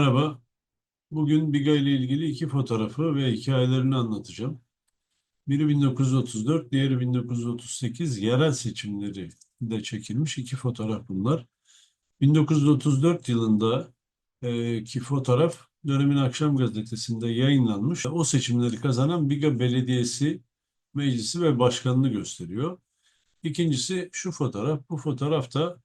Merhaba. Bugün Biga ile ilgili iki fotoğrafı ve hikayelerini anlatacağım. Biri 1934, diğeri 1938 yerel seçimleri de çekilmiş iki fotoğraf bunlar. 1934 yılında e, ki fotoğraf dönemin akşam gazetesinde yayınlanmış. O seçimleri kazanan Biga Belediyesi meclisi ve başkanını gösteriyor. İkincisi şu fotoğraf. Bu fotoğrafta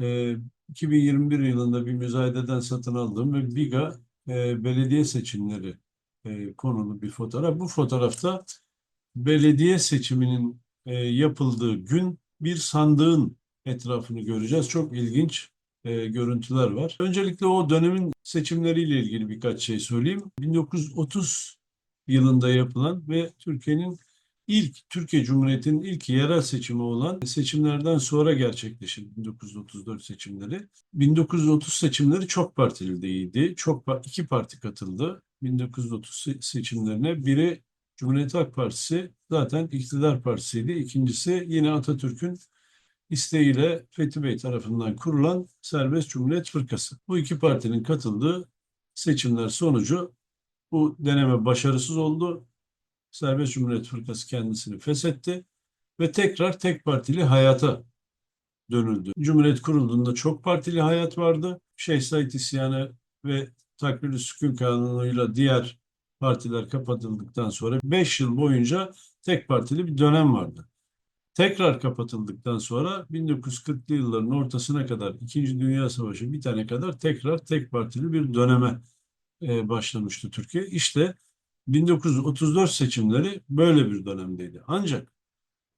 e, 2021 yılında bir müzayededen satın aldığım ve Biga e, belediye seçimleri e, konulu bir fotoğraf. Bu fotoğrafta belediye seçiminin e, yapıldığı gün bir sandığın etrafını göreceğiz. Çok ilginç e, görüntüler var. Öncelikle o dönemin seçimleriyle ilgili birkaç şey söyleyeyim. 1930 yılında yapılan ve Türkiye'nin ilk Türkiye Cumhuriyeti'nin ilk yerel seçimi olan seçimlerden sonra gerçekleşti 1934 seçimleri. 1930 seçimleri çok partiliydi. Çok pa- iki parti katıldı 1930 se- seçimlerine. Biri Cumhuriyet Halk Partisi zaten iktidar partisiydi. İkincisi yine Atatürk'ün isteğiyle Fethi Bey tarafından kurulan Serbest Cumhuriyet Fırkası. Bu iki partinin katıldığı seçimler sonucu bu deneme başarısız oldu. Serbest Cumhuriyet Fırkası kendisini feshetti ve tekrar tek partili hayata dönüldü. Cumhuriyet kurulduğunda çok partili hayat vardı. Şeyh Said isyanı ve takvir sükun kanunuyla diğer partiler kapatıldıktan sonra 5 yıl boyunca tek partili bir dönem vardı. Tekrar kapatıldıktan sonra 1940'lı yılların ortasına kadar İkinci Dünya Savaşı bitene kadar tekrar tek partili bir döneme e, başlamıştı Türkiye. İşte 1934 seçimleri böyle bir dönemdeydi. Ancak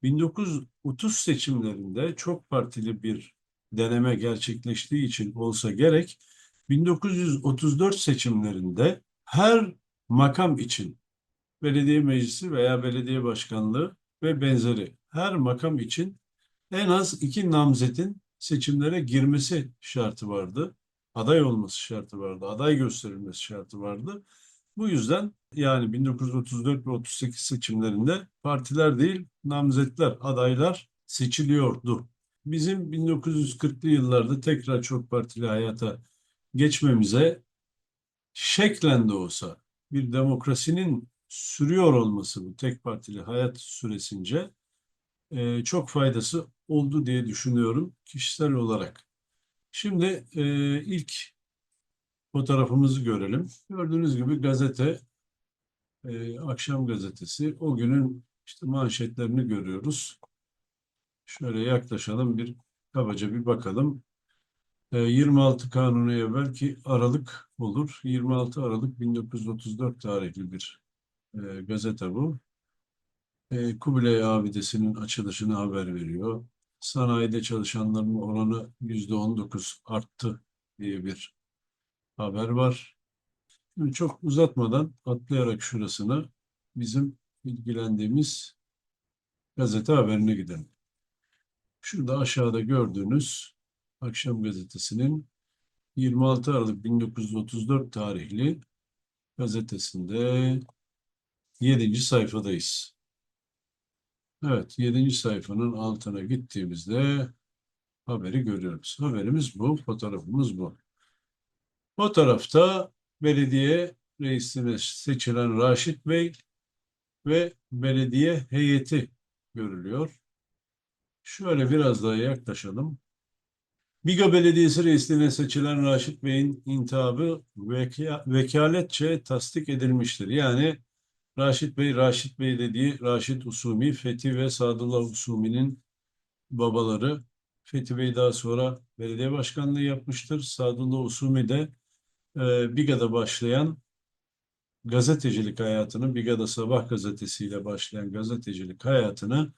1930 seçimlerinde çok partili bir deneme gerçekleştiği için olsa gerek 1934 seçimlerinde her makam için belediye meclisi veya belediye başkanlığı ve benzeri her makam için en az iki namzetin seçimlere girmesi şartı vardı. Aday olması şartı vardı. Aday gösterilmesi şartı vardı. Bu yüzden yani 1934 ve 38 seçimlerinde partiler değil namzetler, adaylar seçiliyordu. Bizim 1940'lı yıllarda tekrar çok partili hayata geçmemize şeklen de olsa bir demokrasinin sürüyor olması bu tek partili hayat süresince e, çok faydası oldu diye düşünüyorum kişisel olarak. Şimdi e, ilk fotoğrafımızı görelim. Gördüğünüz gibi gazete, e, akşam gazetesi. O günün işte manşetlerini görüyoruz. Şöyle yaklaşalım bir kabaca bir bakalım. E, 26 Kanunu evvelki Aralık olur. 26 Aralık 1934 tarihli bir e, gazete bu. E, Kubilay Abidesi'nin açılışını haber veriyor. Sanayide çalışanların oranı %19 arttı diye bir haber var. Şimdi çok uzatmadan atlayarak şurasına bizim ilgilendiğimiz gazete haberine gidelim. Şurada aşağıda gördüğünüz Akşam Gazetesi'nin 26 Aralık 1934 tarihli gazetesinde 7. sayfadayız. Evet, 7. sayfanın altına gittiğimizde haberi görüyoruz. Haberimiz bu, fotoğrafımız bu. Fotoğrafta belediye reisine seçilen Raşit Bey ve belediye heyeti görülüyor. Şöyle biraz daha yaklaşalım. Biga Belediyesi reisliğine seçilen Raşit Bey'in intihabı veka vekaletçe tasdik edilmiştir. Yani Raşit Bey, Raşit Bey dediği Raşit Usumi, Fethi ve Sadullah Usumi'nin babaları. Fethi Bey daha sonra belediye başkanlığı yapmıştır. Sadullah Usumi de e, Biga'da başlayan gazetecilik hayatını, Biga'da Sabah gazetesiyle başlayan gazetecilik hayatını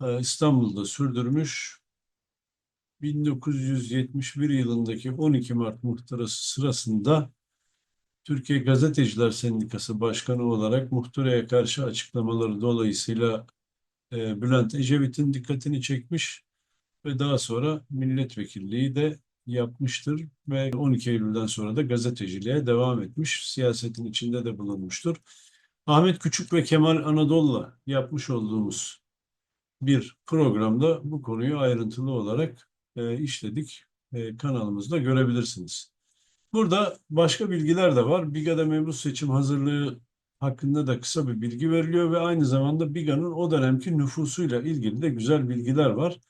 e, İstanbul'da sürdürmüş. 1971 yılındaki 12 Mart muhtırası sırasında Türkiye Gazeteciler Sendikası Başkanı olarak muhtıraya karşı açıklamaları dolayısıyla e, Bülent Ecevit'in dikkatini çekmiş ve daha sonra milletvekilliği de yapmıştır ve 12 Eylül'den sonra da gazeteciliğe devam etmiş. Siyasetin içinde de bulunmuştur. Ahmet Küçük ve Kemal Anadolu'la yapmış olduğumuz bir programda bu konuyu ayrıntılı olarak e, işledik. E, kanalımızda görebilirsiniz. Burada başka bilgiler de var. BİGA'da mebruz seçim hazırlığı hakkında da kısa bir bilgi veriliyor ve aynı zamanda BİGA'nın o dönemki nüfusuyla ilgili de güzel bilgiler var.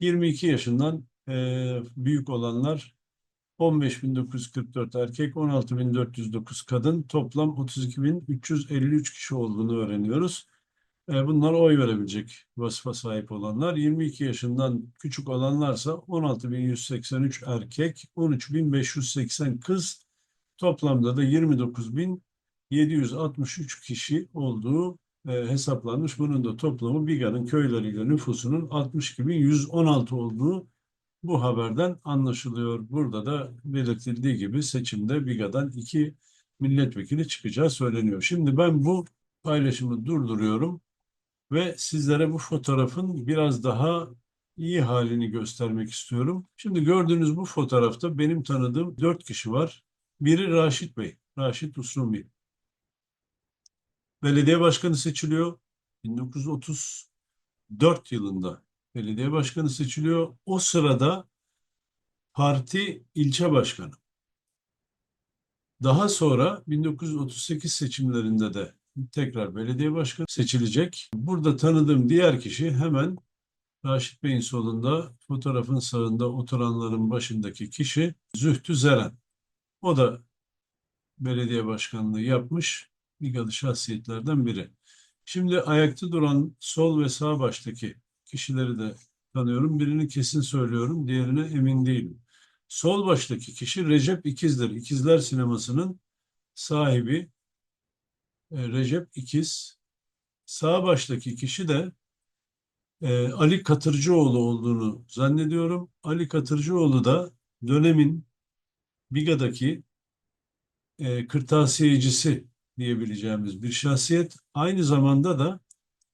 22 yaşından e, büyük olanlar 15.944 erkek, 16.409 kadın, toplam 32.353 kişi olduğunu öğreniyoruz. E, Bunlar oy verebilecek vasıfa sahip olanlar. 22 yaşından küçük olanlarsa 16.183 erkek, 13.580 kız, toplamda da 29.763 kişi olduğu e, hesaplanmış. Bunun da toplamı Biga'nın köyleriyle nüfusunun 62.116 olduğu bu haberden anlaşılıyor. Burada da belirtildiği gibi seçimde Biga'dan iki milletvekili çıkacağı söyleniyor. Şimdi ben bu paylaşımı durduruyorum ve sizlere bu fotoğrafın biraz daha iyi halini göstermek istiyorum. Şimdi gördüğünüz bu fotoğrafta benim tanıdığım dört kişi var. Biri Raşit Bey, Raşit Usrumi. Belediye başkanı seçiliyor. 1934 yılında belediye başkanı seçiliyor. O sırada parti ilçe başkanı. Daha sonra 1938 seçimlerinde de tekrar belediye başkanı seçilecek. Burada tanıdığım diğer kişi hemen Raşit Bey'in solunda fotoğrafın sağında oturanların başındaki kişi Zühtü Zeren. O da belediye başkanlığı yapmış Bigalı şahsiyetlerden biri. Şimdi ayakta duran sol ve sağ baştaki kişileri de tanıyorum. Birini kesin söylüyorum, diğerine emin değilim. Sol baştaki kişi Recep İkiz'dir. İkizler sinemasının sahibi e, Recep İkiz. Sağ baştaki kişi de e, Ali Katırcıoğlu olduğunu zannediyorum. Ali Katırcıoğlu da dönemin Biga'daki e, kırtasiyecisi diyebileceğimiz bir şahsiyet. Aynı zamanda da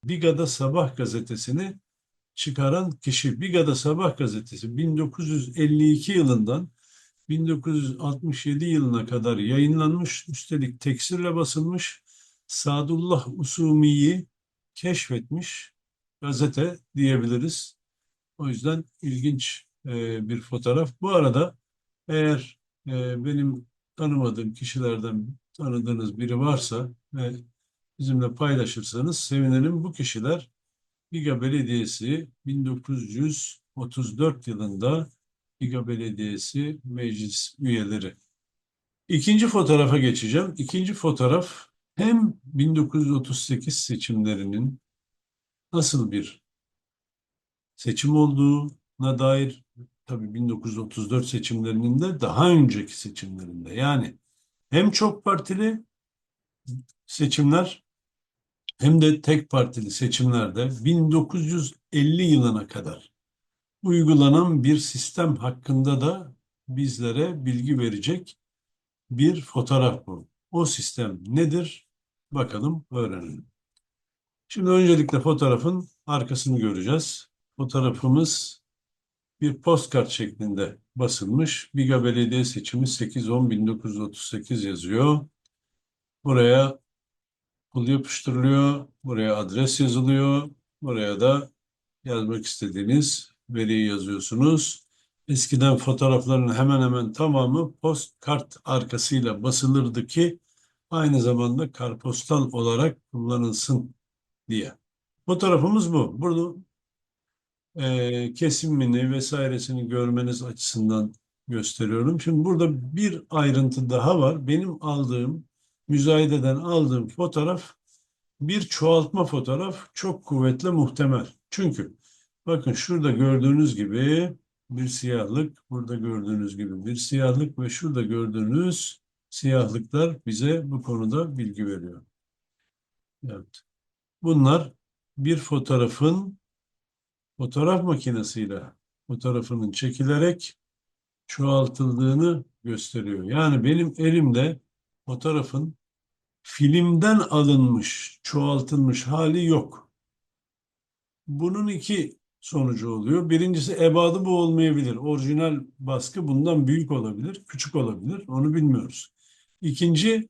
Biga'da Sabah gazetesini çıkaran kişi. Biga'da Sabah gazetesi 1952 yılından 1967 yılına kadar yayınlanmış, üstelik teksirle basılmış. Sadullah Usumi'yi keşfetmiş gazete diyebiliriz. O yüzden ilginç e, bir fotoğraf. Bu arada eğer e, benim tanımadığım kişilerden tanıdığınız biri varsa ve bizimle paylaşırsanız sevinirim. Bu kişiler Biga Belediyesi 1934 yılında Biga Belediyesi meclis üyeleri. İkinci fotoğrafa geçeceğim. İkinci fotoğraf hem 1938 seçimlerinin nasıl bir seçim olduğuna dair tabii 1934 seçimlerinin de daha önceki seçimlerinde yani hem çok partili seçimler hem de tek partili seçimlerde 1950 yılına kadar uygulanan bir sistem hakkında da bizlere bilgi verecek bir fotoğraf bu. O sistem nedir? Bakalım öğrenelim. Şimdi öncelikle fotoğrafın arkasını göreceğiz. Fotoğrafımız bir postkart şeklinde basılmış. Biga Belediye Seçimi 8-10-1938 yazıyor. Buraya pul yapıştırılıyor. Buraya adres yazılıyor. Buraya da yazmak istediğiniz veriyi yazıyorsunuz. Eskiden fotoğrafların hemen hemen tamamı postkart arkasıyla basılırdı ki aynı zamanda karpostal olarak kullanılsın diye. Fotoğrafımız bu. Burada e, kesimini vesairesini görmeniz açısından gösteriyorum. Şimdi burada bir ayrıntı daha var. Benim aldığım, müzayededen aldığım fotoğraf bir çoğaltma fotoğraf çok kuvvetle muhtemel. Çünkü bakın şurada gördüğünüz gibi bir siyahlık, burada gördüğünüz gibi bir siyahlık ve şurada gördüğünüz siyahlıklar bize bu konuda bilgi veriyor. Evet. Bunlar bir fotoğrafın fotoğraf makinesiyle fotoğrafının çekilerek çoğaltıldığını gösteriyor. Yani benim elimde fotoğrafın filmden alınmış, çoğaltılmış hali yok. Bunun iki sonucu oluyor. Birincisi ebadı bu olmayabilir. Orijinal baskı bundan büyük olabilir, küçük olabilir. Onu bilmiyoruz. İkinci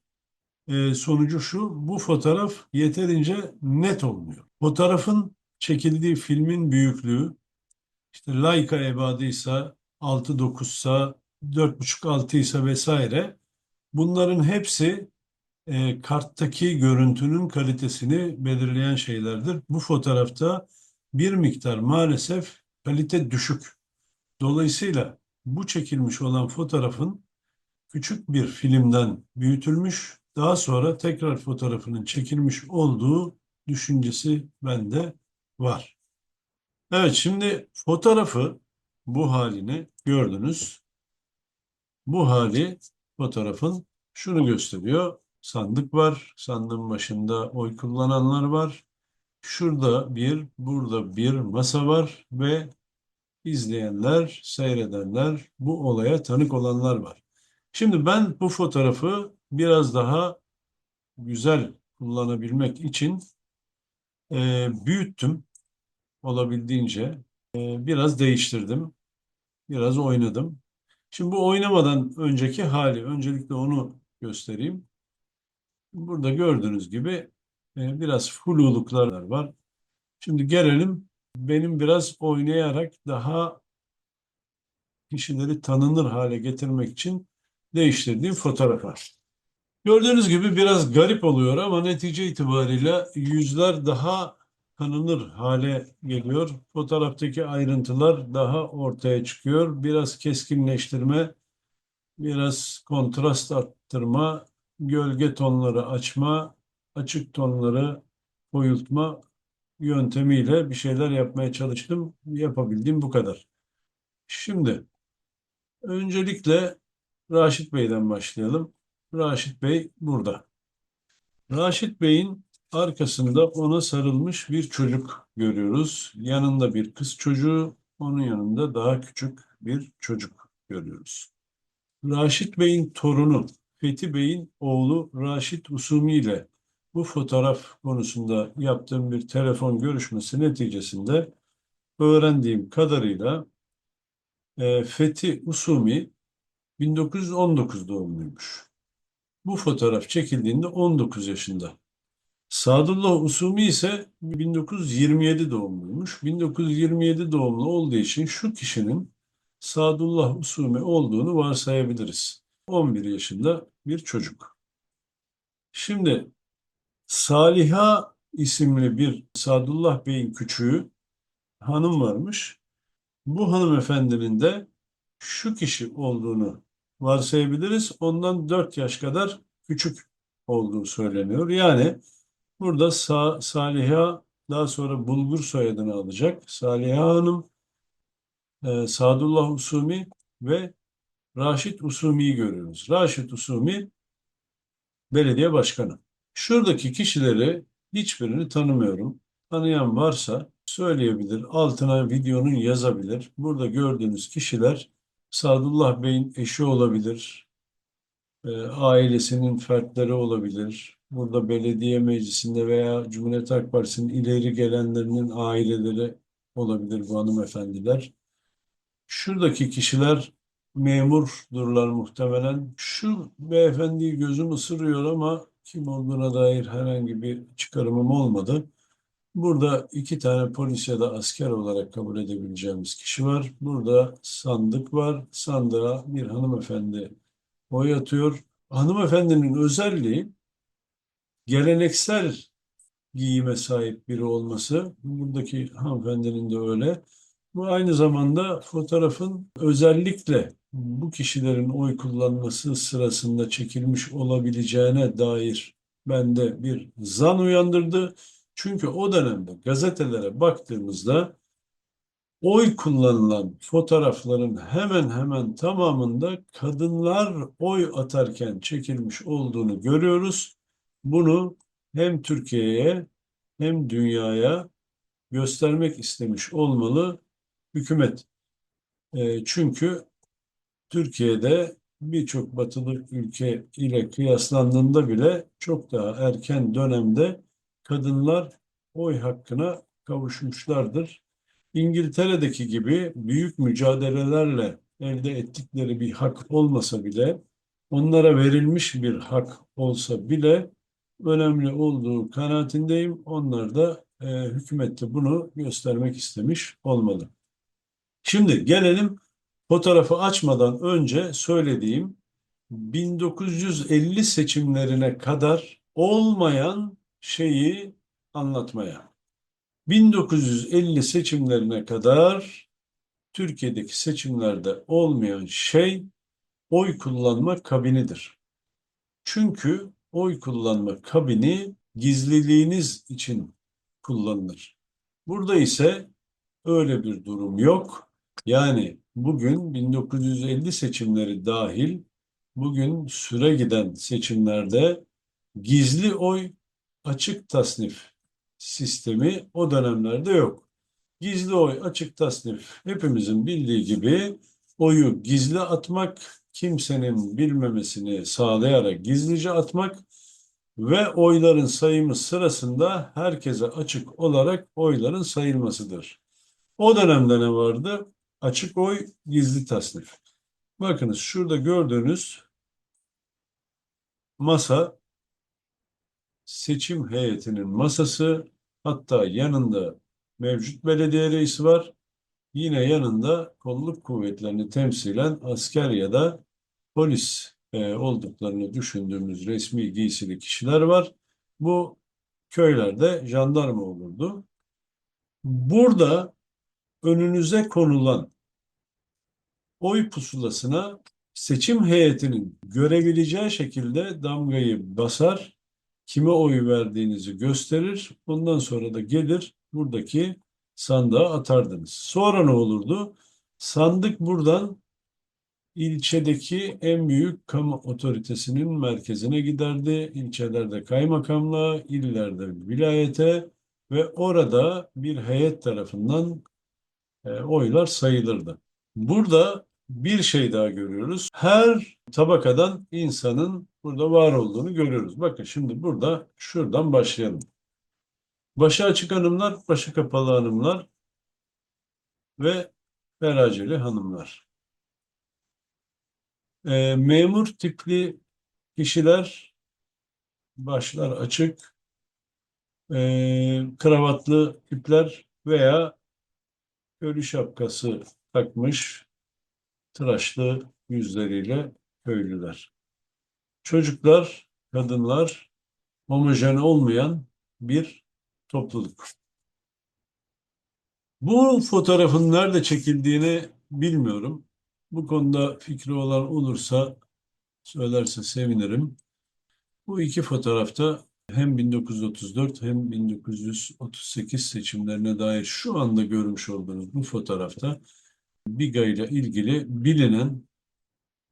e, sonucu şu, bu fotoğraf yeterince net olmuyor. Fotoğrafın çekildiği filmin büyüklüğü, işte Leica ebadıysa 6-9'sa 4.5-6 ise vesaire. Bunların hepsi e, karttaki görüntünün kalitesini belirleyen şeylerdir. Bu fotoğrafta bir miktar maalesef kalite düşük. Dolayısıyla bu çekilmiş olan fotoğrafın küçük bir filmden büyütülmüş, daha sonra tekrar fotoğrafının çekilmiş olduğu düşüncesi bende var. Evet şimdi fotoğrafı bu halini gördünüz. Bu hali fotoğrafın şunu gösteriyor. Sandık var. Sandığın başında oy kullananlar var. Şurada bir, burada bir masa var ve izleyenler, seyredenler, bu olaya tanık olanlar var. Şimdi ben bu fotoğrafı biraz daha güzel kullanabilmek için e, büyüttüm olabildiğince. E, biraz değiştirdim. Biraz oynadım. Şimdi bu oynamadan önceki hali, öncelikle onu göstereyim. Burada gördüğünüz gibi e, biraz fluluklar var. Şimdi gelelim benim biraz oynayarak daha kişileri tanınır hale getirmek için değiştirdiğim fotoğrafa. Gördüğünüz gibi biraz garip oluyor ama netice itibariyle yüzler daha tanınır hale geliyor. Fotoğraftaki ayrıntılar daha ortaya çıkıyor. Biraz keskinleştirme, biraz kontrast arttırma, gölge tonları açma, açık tonları koyultma yöntemiyle bir şeyler yapmaya çalıştım. Yapabildiğim bu kadar. Şimdi öncelikle Raşit Bey'den başlayalım. Raşit Bey burada. Raşit Bey'in arkasında ona sarılmış bir çocuk görüyoruz. Yanında bir kız çocuğu, onun yanında daha küçük bir çocuk görüyoruz. Raşit Bey'in torunu Fethi Bey'in oğlu Raşit Usumi ile bu fotoğraf konusunda yaptığım bir telefon görüşmesi neticesinde öğrendiğim kadarıyla e, Fethi Usumi 1919 doğumluymuş. Bu fotoğraf çekildiğinde 19 yaşında. Sadullah Usumi ise 1927 doğumluymuş. 1927 doğumlu olduğu için şu kişinin Sadullah Usumi olduğunu varsayabiliriz. 11 yaşında bir çocuk. Şimdi Saliha isimli bir Sadullah Bey'in küçüğü hanım varmış. Bu hanımefendinin de şu kişi olduğunu varsayabiliriz. Ondan 4 yaş kadar küçük olduğu söyleniyor. Yani burada Sa Saliha daha sonra Bulgur soyadını alacak. Saliha Hanım, e, Sadullah Usumi ve Raşit Usumi'yi görüyoruz. Raşit Usumi belediye başkanı. Şuradaki kişileri hiçbirini tanımıyorum. Tanıyan varsa söyleyebilir. Altına videonun yazabilir. Burada gördüğünüz kişiler Sadullah Bey'in eşi olabilir. E, ailesinin fertleri olabilir. Burada belediye meclisinde veya Cumhuriyet Halk Partisi'nin ileri gelenlerinin aileleri olabilir bu hanımefendiler. Şuradaki kişiler memurdurlar muhtemelen. Şu beyefendiyi gözüm ısırıyor ama kim olduğuna dair herhangi bir çıkarımım olmadı. Burada iki tane polis ya da asker olarak kabul edebileceğimiz kişi var. Burada sandık var. Sandığa bir hanımefendi oy atıyor. Hanımefendinin özelliği geleneksel giyime sahip biri olması. Buradaki hanımefendinin de öyle. Bu aynı zamanda fotoğrafın özellikle bu kişilerin oy kullanması sırasında çekilmiş olabileceğine dair bende bir zan uyandırdı. Çünkü o dönemde gazetelere baktığımızda oy kullanılan fotoğrafların hemen hemen tamamında kadınlar oy atarken çekilmiş olduğunu görüyoruz. Bunu hem Türkiye'ye hem dünyaya göstermek istemiş olmalı hükümet. E, çünkü Türkiye'de birçok batılı ülke ile kıyaslandığında bile çok daha erken dönemde kadınlar oy hakkına kavuşmuşlardır. İngiltere'deki gibi büyük mücadelelerle elde ettikleri bir hak olmasa bile onlara verilmiş bir hak olsa bile önemli olduğu kanaatindeyim. Onlar da e, hükümette bunu göstermek istemiş olmalı. Şimdi gelelim Fotoğrafı açmadan önce söylediğim 1950 seçimlerine kadar olmayan şeyi anlatmaya. 1950 seçimlerine kadar Türkiye'deki seçimlerde olmayan şey oy kullanma kabinidir. Çünkü oy kullanma kabini gizliliğiniz için kullanılır. Burada ise öyle bir durum yok. Yani bugün 1950 seçimleri dahil bugün süre giden seçimlerde gizli oy açık tasnif sistemi o dönemlerde yok. Gizli oy açık tasnif hepimizin bildiği gibi oyu gizli atmak, kimsenin bilmemesini sağlayarak gizlice atmak ve oyların sayımı sırasında herkese açık olarak oyların sayılmasıdır. O dönemde ne vardı? Açık oy, gizli tasnif. Bakınız şurada gördüğünüz masa seçim heyetinin masası hatta yanında mevcut belediye reisi var. Yine yanında kolluk kuvvetlerini temsilen asker ya da polis e, olduklarını düşündüğümüz resmi giysili kişiler var. Bu köylerde jandarma olurdu. Burada önünüze konulan oy pusulasına seçim heyetinin görebileceği şekilde damgayı basar, kime oy verdiğinizi gösterir. Ondan sonra da gelir buradaki sandığa atardınız. Sonra ne olurdu? Sandık buradan ilçedeki en büyük kamu otoritesinin merkezine giderdi. İlçelerde kaymakamlığa, illerde vilayete ve orada bir heyet tarafından e, oylar sayılırdı. Burada bir şey daha görüyoruz. Her tabakadan insanın burada var olduğunu görüyoruz. Bakın şimdi burada şuradan başlayalım. Başı açık hanımlar, başı kapalı hanımlar ve feraceli hanımlar. E, memur tipli kişiler başlar açık, e, kravatlı tipler veya ölü şapkası takmış tıraşlı yüzleriyle köylüler. Çocuklar, kadınlar homojen olmayan bir topluluk. Bu fotoğrafın nerede çekildiğini bilmiyorum. Bu konuda fikri olan olursa söylerse sevinirim. Bu iki fotoğrafta hem 1934 hem 1938 seçimlerine dair şu anda görmüş olduğunuz bu fotoğrafta Biga ile ilgili bilinen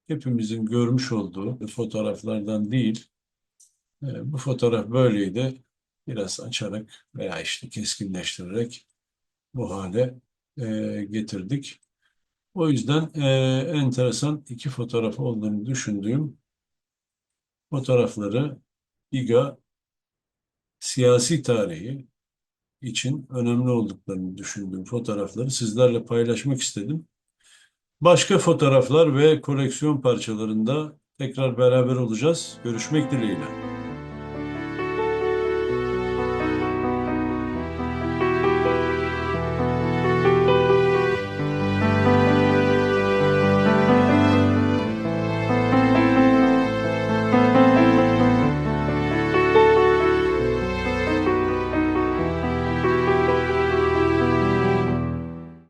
hepimizin görmüş olduğu fotoğraflardan değil. E, bu fotoğraf böyleydi. Biraz açarak veya işte keskinleştirerek bu hale e, getirdik. O yüzden e, enteresan iki fotoğraf olduğunu düşündüğüm fotoğrafları İGA siyasi tarihi için önemli olduklarını düşündüğüm fotoğrafları sizlerle paylaşmak istedim. Başka fotoğraflar ve koleksiyon parçalarında tekrar beraber olacağız. Görüşmek dileğiyle.